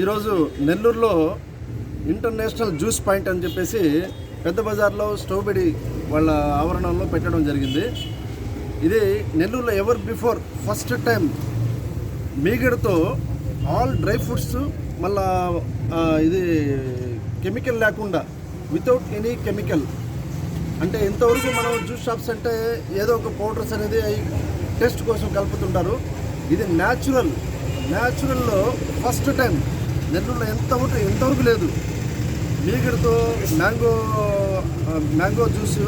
ఈరోజు నెల్లూరులో international juice point అని చెప్పేసి పెద్ద బజార్లో స్టోబెడి వాళ్ళ ఆవరణంలో పెట్టడం జరిగింది. ఇది నెల్లూరులో ఎవర్ బిఫోర్ ఫస్ట్ టైం మీగడతో ఆల్ డ్రై ఫ్రూట్స్ మళ్ళా ఇది కెమికల్ లేకుండా వితౌట్ ఎనీ కెమికల్. అంటే ఇంతవరకు మనం జ్యూస్ షాప్స్ అంటే ఏదో ఒక పౌడర్స్ అనేది అవి టేస్ట్ కోసం కలుపుతుంటారు. ఇది న్యాచురల్ న్యాచురల్లో ఫస్ట్ టైం నెల్లూరులో ఎంతవరకు ఎంతవరకు లేదు. మీగడతో మ్యాంగో మ్యాంగో జ్యూస్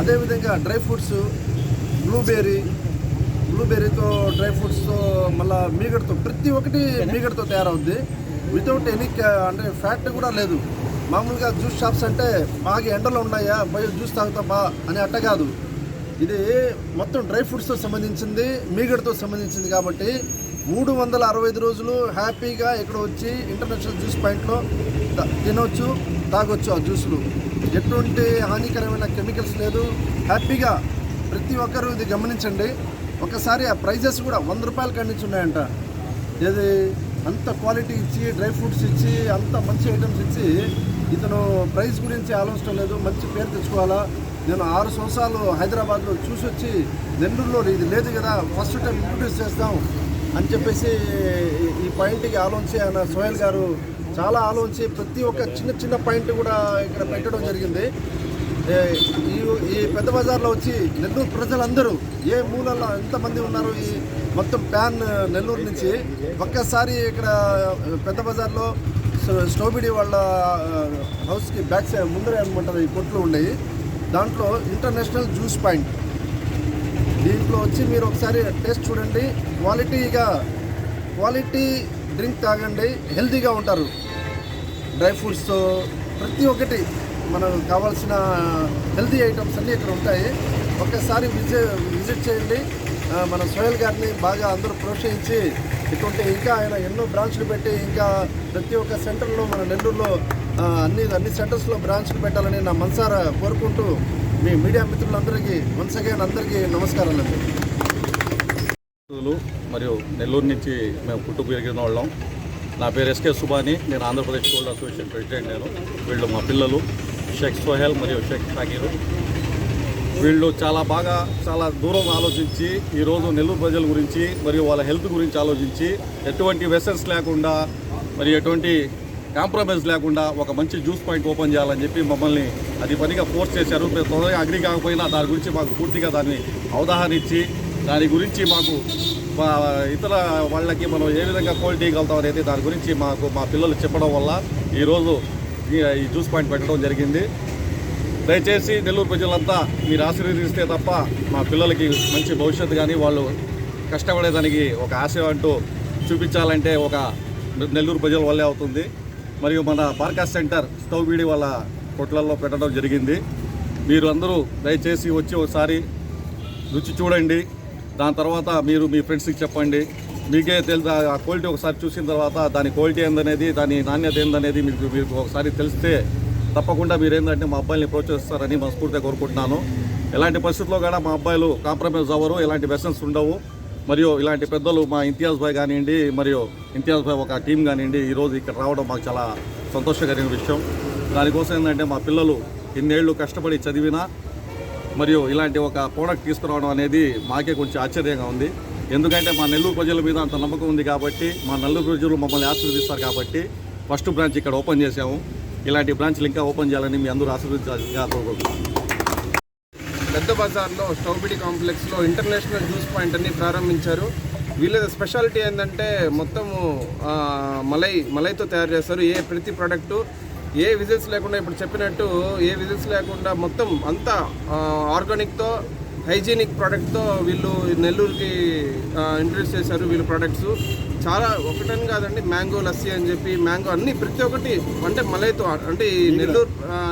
అదేవిధంగా డ్రై ఫ్రూట్స్ బ్లూబెర్రీ బ్లూబెర్రీతో డ్రై ఫ్రూట్స్తో మళ్ళీ మీగడతో ప్రతి ఒక్కటి మీగడతో తయారవుద్ది. వితౌట్ ఎనీ అంటే ఫ్యాట్ కూడా లేదు. మామూలుగా జ్యూస్ షాప్స్ అంటే బాగా ఎండలో ఉన్నాయా పోయి జ్యూస్ తాగుతా బా అని అట్ట కాదు. ఇది మొత్తం డ్రై ఫ్రూట్స్తో సంబంధించింది మీగడతో సంబంధించింది కాబట్టి మూడు వందల అరవై ఐదు రోజులు హ్యాపీగా ఇక్కడ వచ్చి ఇంటర్నేషనల్ జ్యూస్ పాయింట్లో తినొచ్చు తాగొచ్చు ఆ జ్యూసులు. ఎటువంటి హానికరమైన కెమికల్స్ లేదు. హ్యాపీగా ప్రతి ఒక్కరూ ఇది గమనించండి. ఒకసారి ఆ ప్రైజెస్ కూడా వంద రూపాయలు కండించి ఉన్నాయంట. ఏది అంత క్వాలిటీ ఇచ్చి డ్రై ఫ్రూట్స్ ఇచ్చి అంత మంచి ఐటమ్స్ ఇచ్చి ఇతను ప్రైస్ గురించి ఆలోచించడం లేదు. మంచి పేరు తెచ్చుకోవాలా? నేను ఆరు సంవత్సరాలు హైదరాబాద్లో చూసి వచ్చి నెల్లూరులో ఇది లేదు కదా. ఫస్ట్ టైం ఇంట్రొడ్యూస్ చేస్తాం. అని చెప్పేసి ఈ- పాయింట్కి ఆలోచించి ఆయన సోహెల్ గారు చాలా ఆలోచించి ప్రతి ఒక్క చిన్న చిన్న పాయింట్ కూడా ఇక్కడ పెట్టడం జరిగింది. ఈ ఈ పెద్ద బజార్లో వచ్చి నెల్లూరు ప్రజలందరూ ఏ మూలలో ఎంతమంది ఉన్నారు ఈ మొత్తం ప్యాన్ నెల్లూరు నుంచి ఒక్కసారి ఇక్కడ పెద్ద బజార్లో స్టోబిడి వాళ్ళ హౌస్కి బ్యాక్ సైడ్ ముందరే అనమాట ఈ కొట్లు ఉండేవి దాంట్లో ఇంటర్నేషనల్ జ్యూస్ పాయింట్ దీంట్లో వచ్చి మీరు ఒకసారి టేస్ట్ చూడండి. క్వాలిటీగా క్వాలిటీ డ్రింక్ తాగండి. హెల్తీగా ఉంటారు. డ్రై ఫ్రూట్స్తో ప్రతి ఒక్కటి మనకు కావాల్సిన హెల్తీ ఐటమ్స్ అన్నీ ఇక్కడ ఉంటాయి. ఒక్కసారి విజిట్ విజిట్ చేయండి. మన సోహెల్ గారిని బాగా అందరూ ప్రోత్సహించి ఇటువంటి ఇంకా ఆయన ఎన్నో బ్రాంచ్లు పెట్టి ఇంకా ప్రతి ఒక్క సెంటర్లో మన నెల్లూరులో అన్ని అన్ని సెంటర్స్లో బ్రాంచ్లు పెట్టాలని నా మనసారా కోరుకుంటూ మీ మీడియా మిత్రులందరికీ వన్స్ అగైన్ అందరికీ నమస్కారాలండి. అండి మరియు నెల్లూరు నుంచి మేము పుట్టు పెరిగిన వాళ్ళం. నా పేరు ఎస్కే సుబాని నేను ఆంధ్రప్రదేశ్ గోల్డ్ అసోసియేషన్ ప్రెసిడెంట్ నేను. వీళ్ళు మా పిల్లలు షేక్ సోహెల్ మరియు షేక్ షాకీరు వీళ్ళు చాలా బాగా చాలా దూరం ఆలోచించి ఈరోజు నెల్లూరు ప్రజల గురించి మరియు వాళ్ళ హెల్త్ గురించి ఆలోచించి ఎటువంటి వెసన్స్ లేకుండా మరి ఎటువంటి కాంప్రమైజ్ లేకుండా ఒక మంచి జ్యూస్ పాయింట్ ఓపెన్ చేయాలని చెప్పి మమ్మల్ని అది పనిగా ఫోర్స్ చేశారు. మేము తొందరగా అగ్రి కాకపోయినా దాని గురించి మాకు పూర్తిగా దాన్ని అవగాహన ఇచ్చి దాని గురించి మాకు మా ఇతర వాళ్ళకి మనం ఏ విధంగా క్వాలిటీ ఇవ్వగలుగుతాం అనేది దాని గురించి మాకు మా పిల్లలు చెప్పడం వల్ల ఈరోజు ఈ- ఈ జ్యూస్ పాయింట్ పెట్టడం జరిగింది. దయచేసి నెల్లూరు ప్రజలంతా మీరు ఆశీర్వదిస్తే తప్ప మా పిల్లలకి మంచి భవిష్యత్తు కానీ వాళ్ళు కష్టపడేదానికి ఒక ఆశ అంటూ చూపించాలంటే ఒక నెల్లూరు ప్రజల వల్లే అవుతుంది. మరియు మన బార్కాస్ సెంటర్ స్టవ్ వీడి వాళ్ళ కొట్లల్లో పెట్టడం జరిగింది. మీరు అందరూ దయచేసి వచ్చి ఒకసారి రుచి చూడండి. దాని తర్వాత మీరు మీ ఫ్రెండ్స్కి చెప్పండి. మీకే తెలుసు ఆ క్వాలిటీ ఒకసారి చూసిన తర్వాత దాని క్వాలిటీ ఏందనేది దాని నాణ్యత ఏందనేది మీకు మీకు ఒకసారి తెలిస్తే తప్పకుండా మీరు ఏంటంటే మా అబ్బాయిని ప్రోత్సహిస్తారని మనస్ఫూర్తిగా కోరుకుంటున్నాను. ఎలాంటి పరిస్థితుల్లో కూడా మా అబ్బాయిలు కాంప్రమైజ్ అవ్వరు ఎలాంటి వ్యసన్స్ ఉండవు. మరియు ఇలాంటి పెద్దలు మా ఇంతియాజ్ భాయ్ కానివ్వండి మరియు ఇంతియాజ్ భాయ్ ఒక టీం కానివ్వండి ఈరోజు ఇక్కడ రావడం మాకు చాలా సంతోషకరమైన విషయం. దానికోసం ఏంటంటే మా పిల్లలు ఇన్నేళ్ళు కష్టపడి చదివినా మరియు ఇలాంటి ఒక ప్రోడక్ట్ తీసుకురావడం అనేది మాకే కొంచెం ఆశ్చర్యంగా ఉంది. ఎందుకంటే మా నెల్లూరు ప్రజల మీద అంత నమ్మకం ఉంది కాబట్టి మా నెల్లూరు ప్రజలు మమ్మల్ని ఆశీర్వదిస్తారు కాబట్టి ఫస్ట్ బ్రాంచ్ ఇక్కడ ఓపెన్ చేశాము. ఇలాంటి బ్రాంచ్లు ఇంకా ఓపెన్ చేయాలని మీ అందరూ ఆశీర్వదించాలి. కోరుకుంటున్నాను పెద్ద బజార్లో స్టౌబిడి కాంప్లెక్స్లో ఇంటర్నేషనల్ జ్యూస్ పాయింట్ అని ప్రారంభించారు. వీళ్ళ స్పెషాలిటీ ఏంటంటే మొత్తము మలై మలైతో తయారు చేస్తారు. ఏ ప్రతి ప్రోడక్టు ఏ విజిల్స్ లేకుండా ఇప్పుడు చెప్పినట్టు ఏ విజిల్స్ లేకుండా మొత్తం అంతా ఆర్గానిక్తో హైజీనిక్ ప్రోడక్ట్తో వీళ్ళు నెల్లూరుకి ఇంట్రడ్యూస్ చేశారు వీళ్ళు ప్రోడక్ట్స్. చాలా ఒకటని కాదండి మ్యాంగో లస్సీ అని చెప్పి మ్యాంగో అన్ని ప్రతి ఒక్కటి అంటే మలైతో అంటే ఈ నెల్లూరు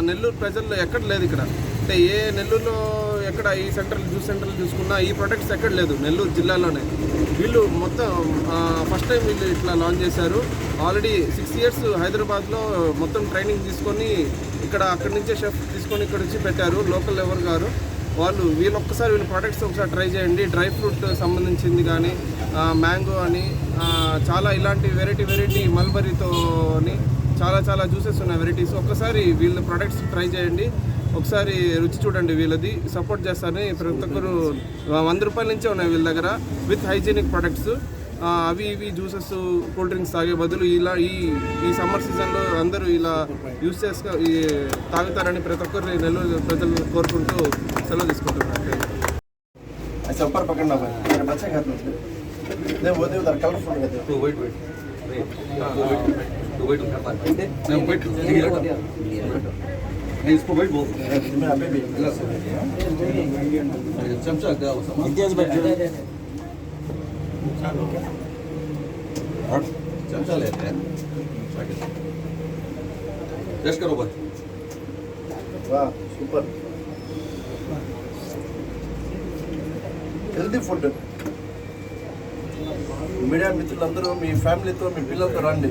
నెల్లూరు ప్రజల్లో ఎక్కడ లేదు ఇక్కడ. అంటే ఏ నెల్లూరులో ఎక్కడ ఈ సెంటర్ జ్యూస్ సెంటర్లు చూసుకున్నా ఈ ప్రొడక్ట్స్ ఎక్కడ లేదు నెల్లూరు జిల్లాలోనే. వీళ్ళు మొత్తం ఫస్ట్ టైం వీళ్ళు ఇట్లా లాంచ్ చేశారు. ఆల్రెడీ సిక్స్ ఇయర్స్ హైదరాబాద్లో మొత్తం ట్రైనింగ్ తీసుకొని ఇక్కడ అక్కడి నుంచే షెఫ్ తీసుకొని ఇక్కడ వచ్చి పెట్టారు లోకల్ ఎవరు గారు వాళ్ళు వీళ్ళు ఒక్కసారి వీళ్ళ ప్రొడక్ట్స్ ఒకసారి ట్రై చేయండి. డ్రై ఫ్రూట్ సంబంధించింది కానీ మ్యాంగో అని చాలా ఇలాంటి వెరైటీ వెరైటీ మల్బరీతో అని చాలా చాలా జ్యూసెస్ ఉన్నాయి వెరైటీస్ ఒక్కసారి వీళ్ళ ప్రొడక్ట్స్ ట్రై చేయండి. ఒకసారి రుచి చూడండి వీళ్ళది. సపోర్ట్ చేస్తారని ప్రతి ఒక్కరు వంద రూపాయల నుంచే ఉన్నాయి వీళ్ళ దగ్గర విత్ హైజీనిక్ ప్రొడక్ట్స్ అవి ఇవి జ్యూసెస్ కూల్ డ్రింక్స్ తాగే బదులు ఇలా ఈ ఈ సమ్మర్ సీజన్లో అందరూ ఇలా యూస్ చేసుకో తాగుతారని ప్రతి ఒక్కరు నెలలు ప్రజలు కోరుకుంటూ సెలవు తీసుకుంటున్నారు. చెప్పారు పక్కన కలర్ఫుల్ मेरे बच्चे के हाथ में थे। नहीं वो दे उधर कलरफुल है तो वेट वेट तो वेट उठा नहीं वेट नहीं इसको वेट बोल इसमें अभी भी चमचा क्या वो सामान इतिहास बच्चे और चमचा लेते हैं टेस्ट करो भाई वाह సూపర్ హెల్తీ ఫుడ్ మీడియా మిత్రులందరూ మీ ఫ్యామిలీతో మీ పిల్లలతో రండి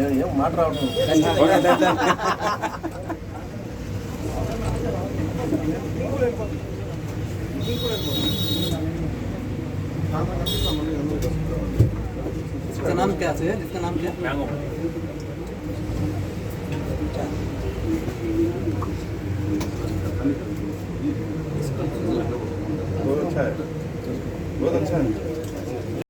నేను ఏం మాట రావడం इसका नाम क्या है? इसका नाम क्या? मैंगो। बहुत अच्छा है। बहुत अच्छा है।